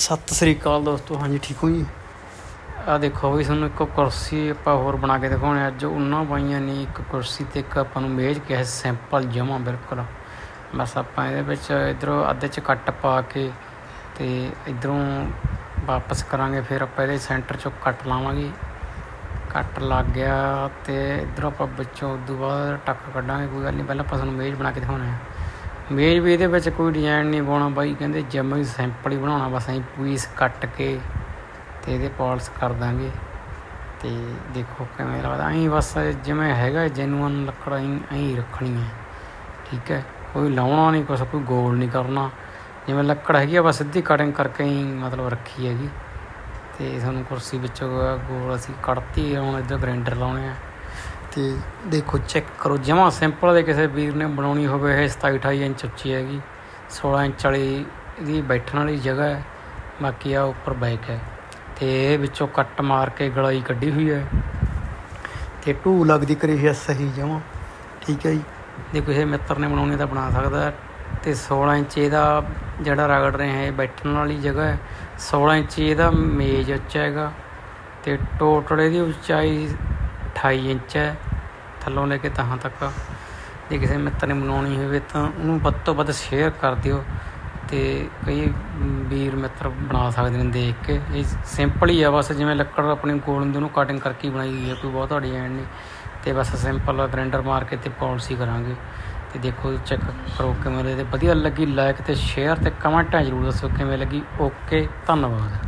ਸਤਿ ਸ੍ਰੀ ਅਕਾਲ ਦੋਸਤੋ, ਹਾਂਜੀ, ਠੀਕ ਹੋ ਜੀ? ਆ ਦੇਖੋ ਵੀ ਤੁਹਾਨੂੰ ਇੱਕ ਕੁਰਸੀ ਆਪਾਂ ਹੋਰ ਬਣਾ ਕੇ ਦਿਖਾਉਣੇ ਅੱਜ ਉਹਨਾਂ ਪਾਈਆਂ ਨੇ ਇੱਕ ਕੁਰਸੀ ਤੇ ਇੱਕ ਆਪਾਂ ਨੂੰ ਮੇਜ਼ ਕਿਹਾ ਸਿੰਪਲ ਜਮਾ, ਬਿਲਕੁਲ। ਬਸ ਆਪਾਂ ਇਹਦੇ ਵਿੱਚ ਇਧਰੋਂ ਅੱਧੇ ਚ ਕੱਟ ਪਾ ਕੇ ਤੇ ਇਧਰੋਂ ਵਾਪਸ ਕਰਾਂਗੇ, ਫਿਰ ਆਪਾਂ ਇਹਦੇ ਸੈਂਟਰ ਚੋਂ ਕੱਟ ਲਾਵਾਂਗੇ। ਕੱਟ ਲੱਗ ਗਿਆ ਤੇ ਇਧਰੋਂ ਆਪਾਂ ਵਿੱਚੋਂ ਉਦੋਂ ਬਾਅਦ ਟੱਕ ਕੱਢਾਂਗੇ, ਕੋਈ ਗੱਲ ਨਹੀਂ, ਪਹਿਲਾਂ ਆਪਾਂ ਤੁਹਾਨੂੰ ਮੇਜ਼ ਬਣਾ ਕੇ ਦਿਖਾਉਣੇ ਆ। ਮੇਜ਼ ਵੀ ਇਹਦੇ ਵਿੱਚ ਕੋਈ ਡਿਜ਼ਾਈਨ ਨਹੀਂ ਪਾਉਣਾ ਬਾਈ, ਕਹਿੰਦੇ ਜਿਵੇਂ ਹੀ ਸਿੰਪਲ ਹੀ ਬਣਾਉਣਾ, ਬਸ ਅਸੀਂ ਪੀਸ ਕੱਟ ਕੇ ਤੇ ਇਹਦੇ ਪਾਲਿਸ਼ ਕਰ ਦਾਂਗੇ। ਤੇ ਦੇਖੋ ਕਿਵੇਂ ਲੱਗਦਾ ਅਸੀਂ ਬਸ ਜਿਵੇਂ ਹੈਗਾ ਜੈਨੂਅਨ ਲੱਕੜ ਅਸੀਂ ਅਸੀਂ ਰੱਖਣੀ ਹੈ ਠੀਕ ਹੈ, ਕੋਈ ਲਾਉਣਾ ਨਹੀਂ, ਕੁਛ, ਕੋਈ ਗੋਲ ਨਹੀਂ ਕਰਨਾ। ਜਿਵੇਂ ਲੱਕੜ ਹੈਗੀ ਆ, ਬਸ ਸਿੱਧੀ ਕਟਿੰਗ ਕਰਕੇ ਹੀ ਮਤਲਬ ਰੱਖੀ ਹੈਗੀ। ਤੇ ਸਾਨੂੰ ਕੁਰਸੀ ਵਿੱਚੋਂ ਗੋਲ ਅਸੀਂ ਕੱਢਤੀ, ਹੁਣ ਇੱਧਰ ਗ੍ਰਾਈਂਡਰ ਲਾਉਣੇ ਆ। ਤੇ ਦੇਖੋ ਚੈੱਕ ਕਰੋ, ਜਮਾਂ ਸਿੰਪਲ ਦੇ ਕਿਸੇ ਵੀਰ ਨੇ ਬਣਾਉਣੀ ਹੋਵੇ, ਇਹ 27 28 ਇੰਚ ਉੱਚੀ ਹੈਗੀ 16 ਇੰਚ ਵਾਲੀ ਇਹਦੀ ਬੈਠਣ ਵਾਲੀ ਜਗ੍ਹਾ ਹੈ, ਬਾਕੀ ਆ ਉੱਪਰ ਬੈਕ ਹੈ। ਤੇ ਇਹ ਵਿੱਚੋਂ ਕੱਟ ਮਾਰ ਕੇ ਗਲਾਈ ਕੱਢੀ ਹੋਈ ਹੈ। ਤੇ ਢੂ ਲੱਗਦੀ ਕਰੀ ਹੈ ਸਹੀ ਜਮਾਂ, ਠੀਕ ਹੈ ਜੀ। ਜੇ ਕਿਸੇ ਮਿੱਤਰ ਨੇ ਬਣਾਉਣੀ ਤਾਂ ਬਣਾ ਸਕਦਾ ਹੈ। ਤੇ 16 ਇੰਚ ਇਹਦਾ ਜਿਹੜਾ ਰਗੜ ਰਹੇ ਹੈ, ਇਹ ਬੈਠਣ ਵਾਲੀ ਜਗ੍ਹਾ ਹੈ। 16 ਇੰਚ ਇਹਦਾ ਮੇਜ਼ ਉੱਚਾ ਹੈਗਾ। ਤੇ ਟੋਟਲ ਇਹਦੀ ਉਚਾਈ 28 ਇੰਚ ਹੈ। ਥੱਲੋਂ ਲੈ ਕੇ ਤਹਾਂ ਤੱਕ। ਜੇ ਕਿਸੇ ਮਿੱਤਰ ਨੇ ਬਣਾਉਣੀ ਹੋਵੇ ਤਾਂ ਉਹਨੂੰ ਵੱਧ ਤੋਂ ਵੱਧ ਸ਼ੇਅਰ ਕਰ ਦਿਓ ਤੇ ਕਈ ਵੀਰ ਮਿੱਤਰ ਬਣਾ ਸਕਦੇ ਨੇ ਦੇਖ ਕੇ। ਇਹ ਸਿੰਪਲ ਹੀ ਆ, ਬਸ ਜਿਵੇਂ ਲੱਕੜ ਆਪਣੀ ਗੋਲ ਹੁੰਦੀ, ਉਹਨੂੰ ਕਟਿੰਗ ਕਰਕੇ ਬਣਾਈ ਗਈ ਹੈ ਕੋਈ ਬਹੁਤ ਬਹੁਤਾ ਐਂਡ ਨਹੀਂ। ਤੇ ਬਸ ਸਿੰਪਲ ਗ੍ਰਾਈਂਡਰ ਮਾਰ ਕੇ ਤੇ ਪਾਲਿਸ਼ ਕਰਾਂਗੇ। ਤੇ ਦੇਖੋ ਚੈੱਕ ਕਰੋ ਕਿਵੇਂ ਦੇ ਵਧੀਆ ਲੱਗੀ ਲਾਈਕ ਤੇ ਸ਼ੇਅਰ ਤੇ ਕਮੈਂਟਾਂ ਜ਼ਰੂਰ ਦੱਸੋ ਕਿਵੇਂ ਲੱਗੀ। ਓਕੇ ਧੰਨਵਾਦ।